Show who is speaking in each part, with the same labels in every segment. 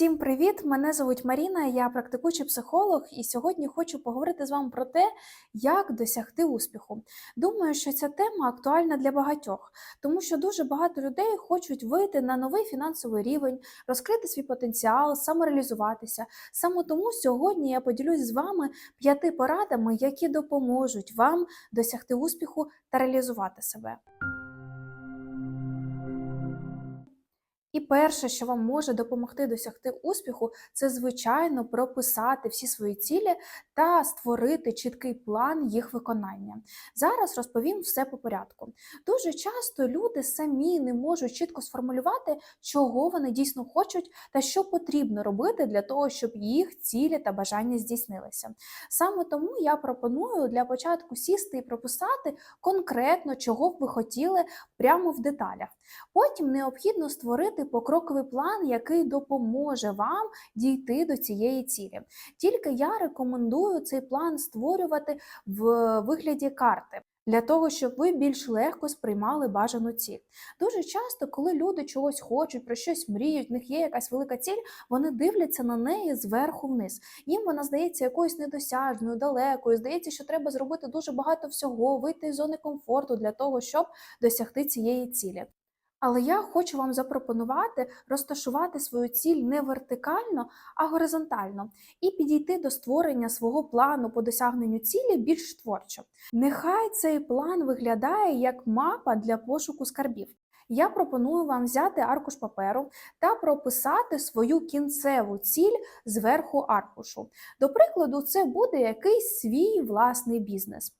Speaker 1: Всім привіт! Мене звуть Маріна, я практикуючий психолог, і сьогодні хочу поговорити з вами про те, як досягти успіху. Думаю, що ця тема актуальна для багатьох, тому що дуже багато людей хочуть вийти на новий фінансовий рівень, розкрити свій потенціал, самореалізуватися. Саме тому сьогодні я поділюсь з вами п'яти порадами, які допоможуть вам досягти успіху та реалізувати себе. І перше, що вам може допомогти досягти успіху, це звичайно прописати всі свої цілі та створити чіткий план їх виконання. Зараз розповім все по порядку. Дуже часто люди самі не можуть чітко сформулювати, чого вони дійсно хочуть та що потрібно робити для того, щоб їх цілі та бажання здійснилися. Саме тому я пропоную для початку сісти і прописати конкретно, чого б ви хотіли прямо в деталях. Потім необхідно створити покроковий план, який допоможе вам дійти до цієї цілі. Тільки я рекомендую цей план створювати в вигляді карти. Для того, щоб ви більш легко сприймали бажану ціль. Дуже часто, коли люди чогось хочуть, про щось мріють, в них є якась велика ціль, вони дивляться на неї зверху вниз. Їм вона здається якоюсь недосяжною, далекою. Здається, що треба зробити дуже багато всього, вийти з зони комфорту для того, щоб досягти цієї цілі. Але я хочу вам запропонувати розташувати свою ціль не вертикально, а горизонтально, і підійти до створення свого плану по досягненню цілі більш творчо. Нехай цей план виглядає як мапа для пошуку скарбів. Я пропоную вам взяти аркуш паперу та прописати свою кінцеву ціль зверху аркушу. До прикладу, це буде якийсь свій власний бізнес.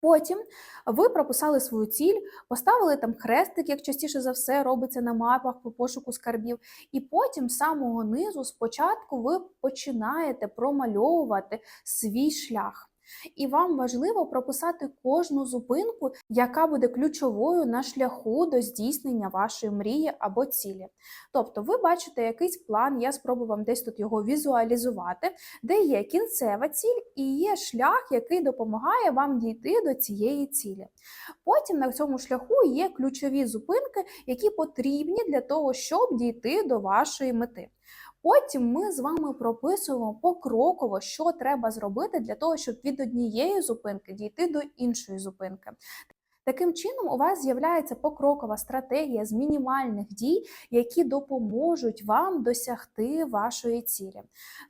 Speaker 1: Потім ви прописали свою ціль, поставили там хрестик, як частіше за все робиться на мапах по пошуку скарбів. І потім з самого низу спочатку ви починаєте промальовувати свій шлях. І вам важливо прописати кожну зупинку, яка буде ключовою на шляху до здійснення вашої мрії або цілі. Тобто, ви бачите якийсь план, я спробую вам десь тут його візуалізувати, де є кінцева ціль і є шлях, який допомагає вам дійти до цієї цілі. Потім на цьому шляху є ключові зупинки, які потрібні для того, щоб дійти до вашої мети. Потім ми з вами прописуємо покроково, що треба зробити для того, щоб від однієї зупинки дійти до іншої зупинки. Таким чином, у вас з'являється покрокова стратегія з мінімальних дій, які допоможуть вам досягти вашої цілі.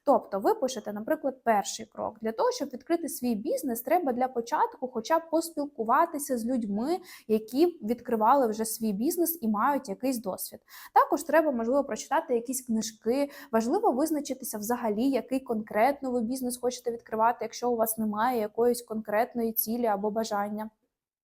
Speaker 1: Тобто, ви пишете, наприклад, перший крок. Для того, щоб відкрити свій бізнес, треба для початку хоча б поспілкуватися з людьми, які відкривали вже свій бізнес і мають якийсь досвід. Також треба, можливо, прочитати якісь книжки, важливо визначитися взагалі, який конкретно ви бізнес хочете відкривати, якщо у вас немає якоїсь конкретної цілі або бажання.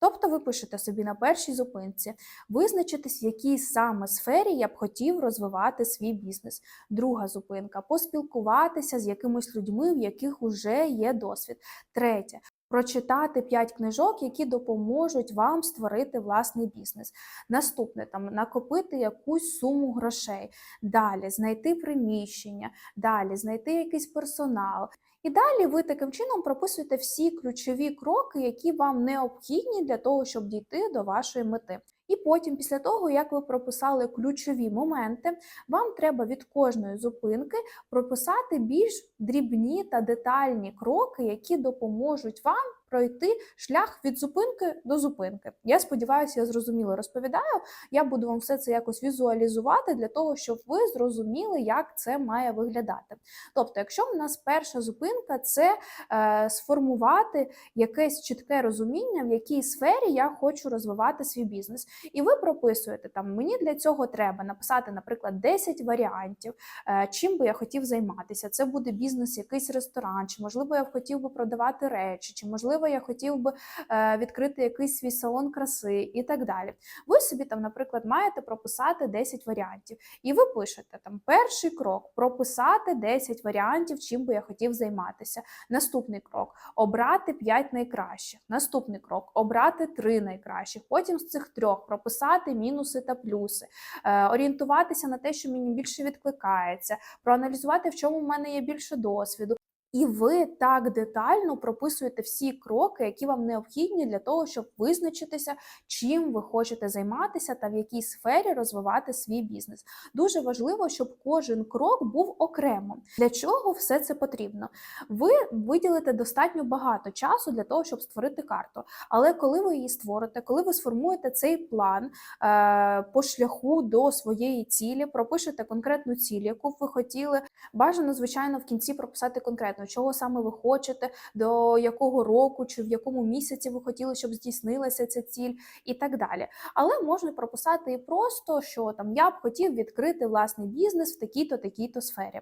Speaker 1: Тобто ви пишете собі на першій зупинці, визначитись, в якій саме сфері я б хотів розвивати свій бізнес. Друга зупинка поспілкуватися з якимись людьми, в яких вже є досвід. Третє. Прочитати 5 книжок, які допоможуть вам створити власний бізнес. Наступне там накопити якусь суму грошей, далі знайти приміщення, далі знайти якийсь персонал. І далі ви таким чином прописуєте всі ключові кроки, які вам необхідні для того, щоб дійти до вашої мети. І потім, після того, як ви прописали ключові моменти, вам треба від кожної зупинки прописати більш дрібні та детальні кроки, які допоможуть вам пройти шлях від зупинки до зупинки. Я сподіваюся, я зрозуміло розповідаю. Я буду вам все це якось візуалізувати для того, щоб ви зрозуміли, як це має виглядати. Тобто, якщо в нас перша зупинка це е, сформувати якесь чітке розуміння, в якій сфері я хочу розвивати свій бізнес. І ви прописуєте там, мені для цього треба написати, наприклад, 10 варіантів, е, чим би я хотів займатися. Це буде бізнес, якийсь ресторан, чи можливо я б хотів би продавати речі, чи можливо я хотів би е, відкрити якийсь свій салон краси і так далі. Ви собі там, наприклад, маєте прописати 10 варіантів, і ви пишете там перший крок прописати 10 варіантів, чим би я хотів займатися. Наступний крок обрати 5 найкращих. Наступний крок обрати 3 найкращих. Потім з цих трьох прописати мінуси та плюси, е, орієнтуватися на те, що мені більше відкликається, проаналізувати, в чому в мене є більше досвіду. І ви так детально прописуєте всі кроки, які вам необхідні для того, щоб визначитися, чим ви хочете займатися та в якій сфері розвивати свій бізнес. Дуже важливо, щоб кожен крок був окремо. Для чого все це потрібно? Ви виділите достатньо багато часу для того, щоб створити карту. Але коли ви її створите, коли ви сформуєте цей план е, по шляху до своєї цілі, пропишете конкретну ціль, яку б ви хотіли, бажано, звичайно, в кінці прописати конкретно, чого саме ви хочете, до якого року чи в якому місяці ви хотіли, щоб здійснилася ця ціль, і так далі. Але можна прописати і просто, що там я б хотів відкрити власний бізнес в такій-то такій-то сфері.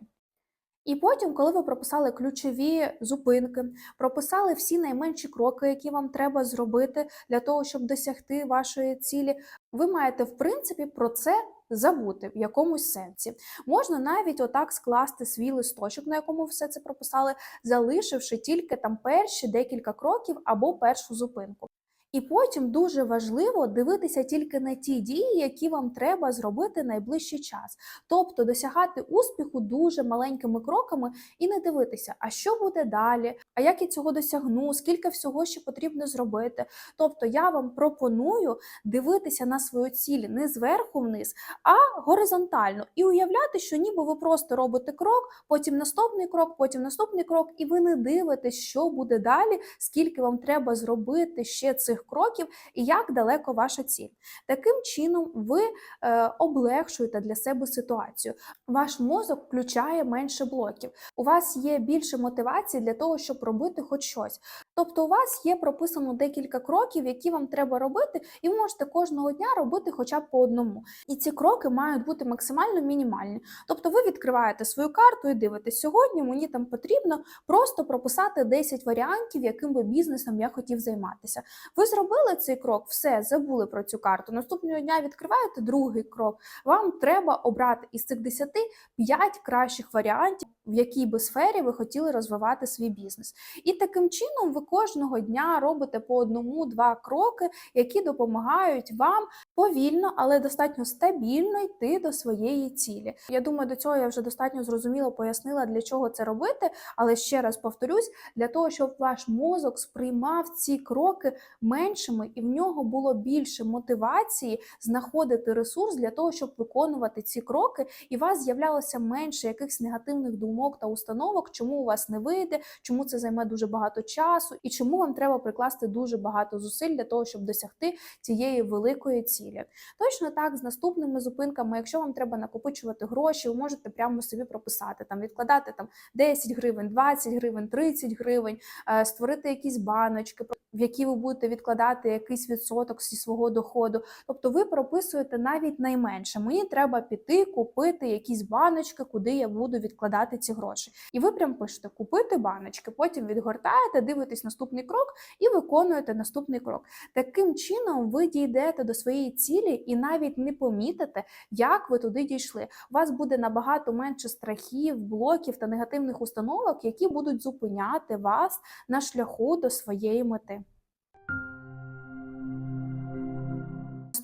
Speaker 1: І потім, коли ви прописали ключові зупинки, прописали всі найменші кроки, які вам треба зробити для того, щоб досягти вашої цілі, ви маєте в принципі про це забути в якомусь сенсі. Можна навіть отак скласти свій листочок, на якому все це прописали, залишивши тільки там перші декілька кроків або першу зупинку. І потім дуже важливо дивитися тільки на ті дії, які вам треба зробити найближчий час. Тобто досягати успіху дуже маленькими кроками і не дивитися, а що буде далі, а як я цього досягну, скільки всього ще потрібно зробити. Тобто я вам пропоную дивитися на свою ціль не зверху вниз, а горизонтально і уявляти, що ніби ви просто робите крок, потім наступний крок, потім наступний крок, і ви не дивитесь, що буде далі, скільки вам треба зробити ще цих кроків і як далеко ваша ціль. Таким чином, ви е, облегшуєте для себе ситуацію. Ваш мозок включає менше блоків. У вас є більше мотивації для того, щоб робити хоч щось. Тобто, у вас є прописано декілька кроків, які вам треба робити, і ви можете кожного дня робити хоча б по одному. І ці кроки мають бути максимально мінімальні. Тобто, ви відкриваєте свою карту і дивитесь, сьогодні мені там потрібно просто прописати 10 варіантів, яким би бізнесом я хотів займатися. Ви зробили цей крок, все забули про цю карту. Наступного дня відкриваєте другий крок. Вам треба обрати із цих 10 5 кращих варіантів, в якій би сфері ви хотіли розвивати свій бізнес. І таким чином ви кожного дня робите по одному-два кроки, які допомагають вам повільно, але достатньо стабільно йти до своєї цілі. Я думаю, до цього я вже достатньо зрозуміло пояснила, для чого це робити. Але ще раз повторюсь, для того, щоб ваш мозок сприймав ці кроки меншими, і в нього було більше мотивації знаходити ресурс для того, щоб виконувати ці кроки, і у вас з'являлося менше якихось негативних думок та установок, чому у вас не вийде, чому це займе дуже багато часу, і чому вам треба прикласти дуже багато зусиль для того, щоб досягти цієї великої цілі. Точно так з наступними зупинками, якщо вам треба накопичувати гроші, ви можете прямо собі прописати там, відкладати там 10 гривень, 20 гривень, 30 гривень, е, створити якісь баночки, в які ви будете відкладати якийсь відсоток зі свого доходу. Тобто ви прописуєте навіть найменше. Мені треба піти купити якісь баночки, куди я буду відкладати ці гроші. І ви прям пишете купити баночки, потім відгортаєте, дивитесь наступний крок і виконуєте наступний крок. Таким чином ви дійдете до своєї цілі і навіть не помітите, як ви туди дійшли. У вас буде набагато менше страхів, блоків та негативних установок, які будуть зупиняти вас на шляху до своєї мети.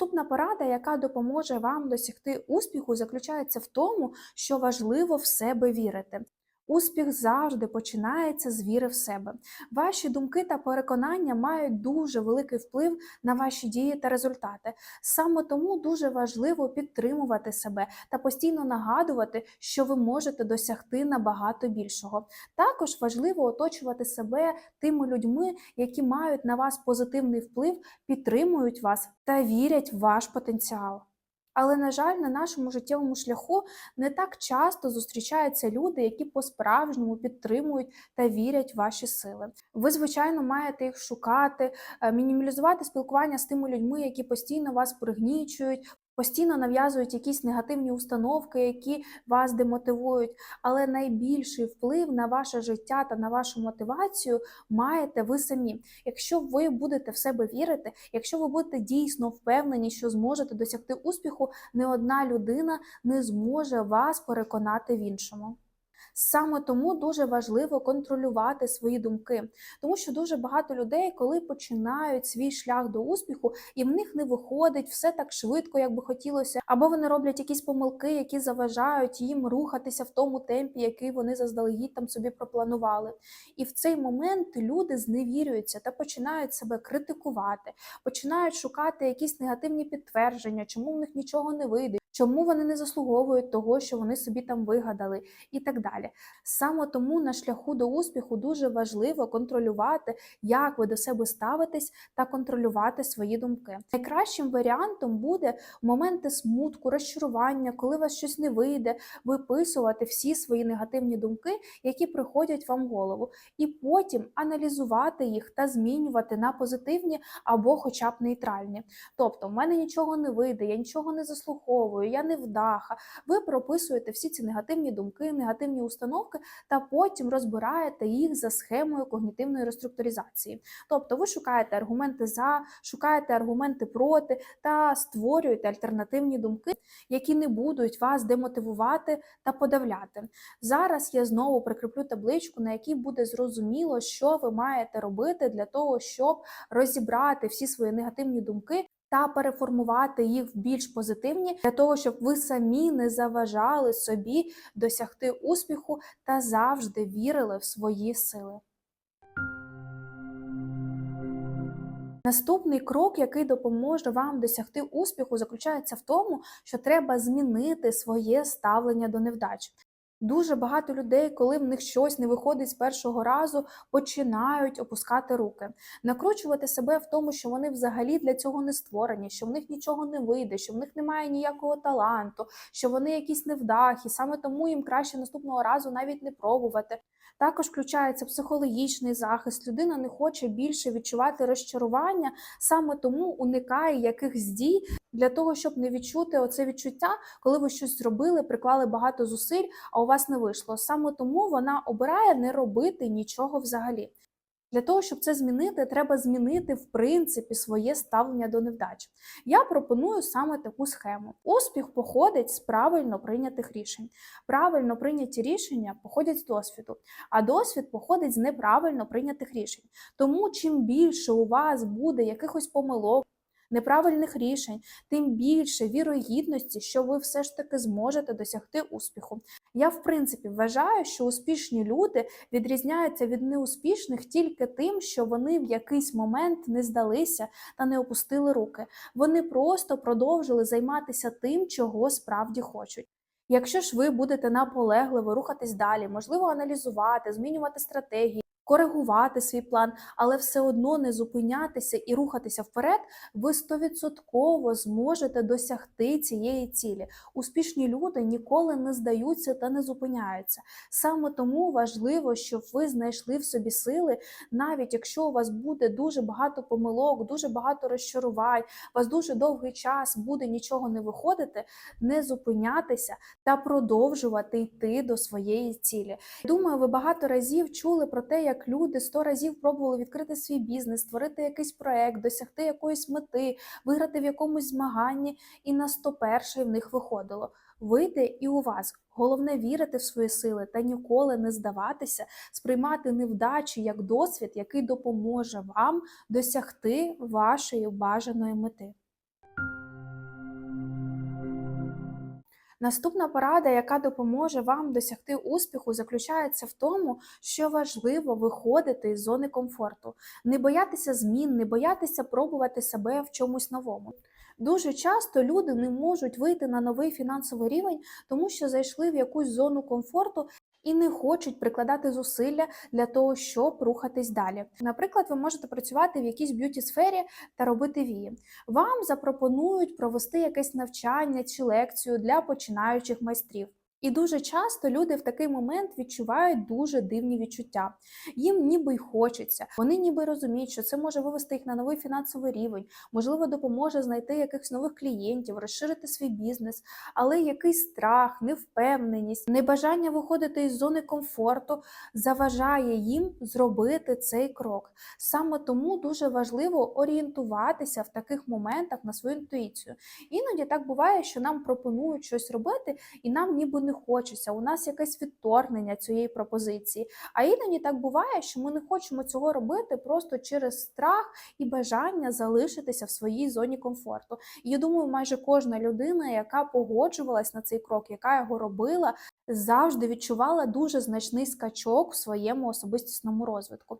Speaker 1: Наступна порада, яка допоможе вам досягти успіху, заключається в тому, що важливо в себе вірити. Успіх завжди починається з віри в себе. Ваші думки та переконання мають дуже великий вплив на ваші дії та результати. Саме тому дуже важливо підтримувати себе та постійно нагадувати, що ви можете досягти набагато більшого. Також важливо оточувати себе тими людьми, які мають на вас позитивний вплив, підтримують вас та вірять в ваш потенціал. Але, на жаль, на нашому життєвому шляху не так часто зустрічаються люди, які по-справжньому підтримують та вірять в ваші сили. Ви, звичайно, маєте їх шукати, е, мінімалізувати спілкування з тими людьми, які постійно вас пригнічують. Постійно нав'язують якісь негативні установки, які вас демотивують, але найбільший вплив на ваше життя та на вашу мотивацію маєте ви самі. Якщо ви будете в себе вірити, якщо ви будете дійсно впевнені, що зможете досягти успіху, не одна людина не зможе вас переконати в іншому. Саме тому дуже важливо контролювати свої думки, тому що дуже багато людей, коли починають свій шлях до успіху, і в них не виходить все так швидко, як би хотілося, або вони роблять якісь помилки, які заважають їм рухатися в тому темпі, який вони заздалегідь там собі пропланували. І в цей момент люди зневірюються та починають себе критикувати, починають шукати якісь негативні підтвердження, чому в них нічого не вийде. Чому вони не заслуговують того, що вони собі там вигадали, і так далі. Саме тому на шляху до успіху дуже важливо контролювати, як ви до себе ставитесь, та контролювати свої думки. Найкращим варіантом буде моменти смутку, розчарування, коли у вас щось не вийде, виписувати всі свої негативні думки, які приходять вам в голову, і потім аналізувати їх та змінювати на позитивні або, хоча б нейтральні. Тобто, в мене нічого не вийде, я нічого не заслуговую, я не вдаха. Ви прописуєте всі ці негативні думки, негативні установки, та потім розбираєте їх за схемою когнітивної реструктуризації. Тобто, ви шукаєте аргументи за, шукаєте аргументи проти та створюєте альтернативні думки, які не будуть вас демотивувати та подавляти. Зараз я знову прикріплю табличку, на якій буде зрозуміло, що ви маєте робити для того, щоб розібрати всі свої негативні думки. Та переформувати їх в більш позитивні для того, щоб ви самі не заважали собі досягти успіху та завжди вірили в свої сили. Наступний крок, який допоможе вам досягти успіху, заключається в тому, що треба змінити своє ставлення до невдач. Дуже багато людей, коли в них щось не виходить з першого разу, починають опускати руки, накручувати себе в тому, що вони взагалі для цього не створені, що в них нічого не вийде, що в них немає ніякого таланту, що вони якісь невдахи, саме тому їм краще наступного разу навіть не пробувати. Також включається психологічний захист. Людина не хоче більше відчувати розчарування, саме тому уникає якихось дій для того, щоб не відчути оце відчуття, коли ви щось зробили, приклали багато зусиль, а у вас не вийшло. Саме тому вона обирає не робити нічого взагалі. Для того, щоб це змінити, треба змінити в принципі своє ставлення до невдач. Я пропоную саме таку схему. Успіх походить з правильно прийнятих рішень. Правильно прийняті рішення походять з досвіду, а досвід походить з неправильно прийнятих рішень. Тому чим більше у вас буде якихось помилок, неправильних рішень, тим більше вірогідності, що ви все ж таки зможете досягти успіху. Я, в принципі, вважаю, що успішні люди відрізняються від неуспішних тільки тим, що вони в якийсь момент не здалися та не опустили руки. Вони просто продовжили займатися тим, чого справді хочуть. Якщо ж ви будете наполегливо рухатись далі, можливо, аналізувати, змінювати стратегії, коригувати свій план, але все одно не зупинятися і рухатися вперед, ви стовідсотково зможете досягти цієї цілі. Успішні люди ніколи не здаються та не зупиняються. Саме тому важливо, щоб ви знайшли в собі сили, навіть якщо у вас буде дуже багато помилок, дуже багато розчарувань, у вас дуже довгий час буде нічого не виходити, не зупинятися та продовжувати йти до своєї цілі. Думаю, ви багато разів чули про те, як люди сто разів пробували відкрити свій бізнес, створити якийсь проект, досягти якоїсь мети, виграти в якомусь змаганні, і на 101 в них виходило. Вийде і у вас. Головне вірити в свої сили та ніколи не здаватися, сприймати невдачі як досвід, який допоможе вам досягти вашої бажаної мети. Наступна порада, яка допоможе вам досягти успіху, заключається в тому, що важливо виходити із зони комфорту, не боятися змін, не боятися пробувати себе в чомусь новому. Дуже часто люди не можуть вийти на новий фінансовий рівень, тому що зайшли в якусь зону комфорту і не хочуть прикладати зусилля для того, щоб рухатись далі. Наприклад, ви можете працювати в якійсь б'юті сфері та робити вії. Вам запропонують провести якесь навчання чи лекцію для починаючих майстрів. І дуже часто люди в такий момент відчувають дуже дивні відчуття. Їм ніби й хочеться, вони ніби розуміють, що це може вивести їх на новий фінансовий рівень, можливо, допоможе знайти якихось нових клієнтів, розширити свій бізнес, але якийсь страх, невпевненість, небажання виходити із зони комфорту заважає їм зробити цей крок. Саме тому дуже важливо орієнтуватися в таких моментах на свою інтуїцію. Іноді так буває, що нам пропонують щось робити, і нам ніби не не хочеться, у нас якесь відторгнення цієї пропозиції. А іноді так буває, що ми не хочемо цього робити просто через страх і бажання залишитися в своїй зоні комфорту. І я думаю, майже кожна людина, яка погоджувалась на цей крок, яка його робила, завжди відчувала дуже значний скачок в своєму особистісному розвитку.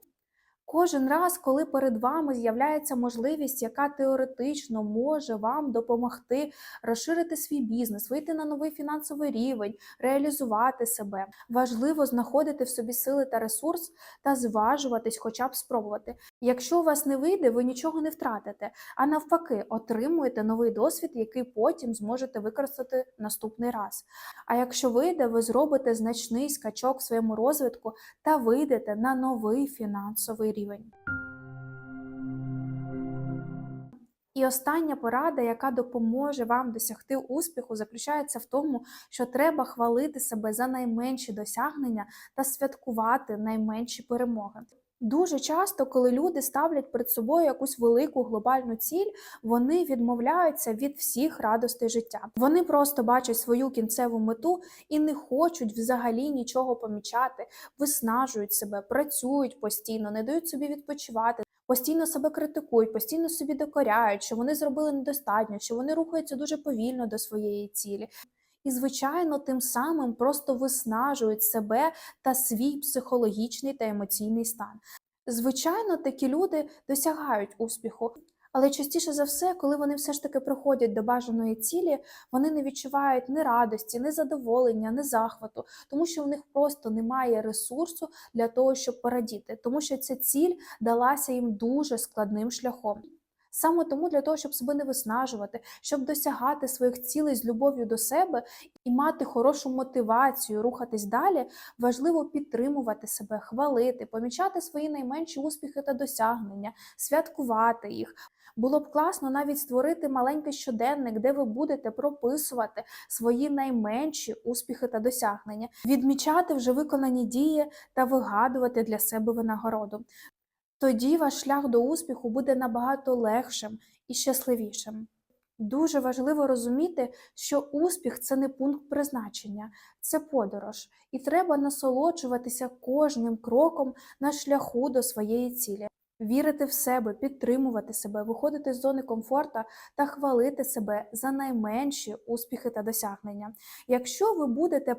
Speaker 1: Кожен раз, коли перед вами з'являється можливість, яка теоретично може вам допомогти розширити свій бізнес, вийти на новий фінансовий рівень, реалізувати себе, важливо знаходити в собі сили та ресурс та зважуватись, хоча б спробувати. Якщо у вас не вийде, ви нічого не втратите, а навпаки, отримуєте новий досвід, який потім зможете використати наступний раз. А якщо вийде, ви зробите значний скачок в своєму розвитку та вийдете на новий фінансовий рівень. І остання порада, яка допоможе вам досягти успіху, заключається в тому, що треба хвалити себе за найменші досягнення та святкувати найменші перемоги. Дуже часто, коли люди ставлять перед собою якусь велику глобальну ціль, вони відмовляються від всіх радостей життя. Вони просто бачать свою кінцеву мету і не хочуть взагалі нічого помічати, виснажують себе, працюють постійно, не дають собі відпочивати. Постійно себе критикують, постійно собі докоряють, що вони зробили недостатньо, що вони рухаються дуже повільно до своєї цілі. І, звичайно, тим самим просто виснажують себе та свій психологічний та емоційний стан. Звичайно, такі люди досягають успіху, але частіше за все, коли вони все ж таки приходять до бажаної цілі, вони не відчувають ні радості, ні задоволення, ні захвату, тому що в них просто немає ресурсу для того, щоб порадіти, тому що ця ціль далася їм дуже складним шляхом. Саме тому для того, щоб себе не виснажувати, щоб досягати своїх цілей з любов'ю до себе і мати хорошу мотивацію рухатись далі, важливо підтримувати себе, хвалити, помічати свої найменші успіхи та досягнення, святкувати їх. Було б класно навіть створити маленький щоденник, де ви будете прописувати свої найменші успіхи та досягнення, відмічати вже виконані дії та вигадувати для себе винагороду. Тоді ваш шлях до успіху буде набагато легшим і щасливішим. Дуже важливо розуміти, що успіх це не пункт призначення, це подорож, і треба насолоджуватися кожним кроком на шляху до своєї цілі, вірити в себе, підтримувати себе, виходити з зони комфорту та хвалити себе за найменші успіхи та досягнення. Якщо ви будете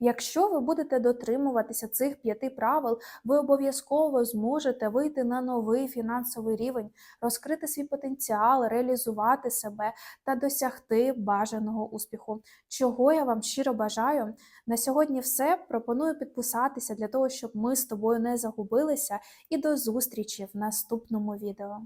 Speaker 1: Якщо ви будете дотримуватися цих п'яти правил, ви обов'язково зможете вийти на новий фінансовий рівень, розкрити свій потенціал, реалізувати себе та досягти бажаного успіху. Чого я вам щиро бажаю. На сьогодні все. Пропоную підписатися для того, щоб ми з тобою не загубилися. І до зустрічі в наступному відео.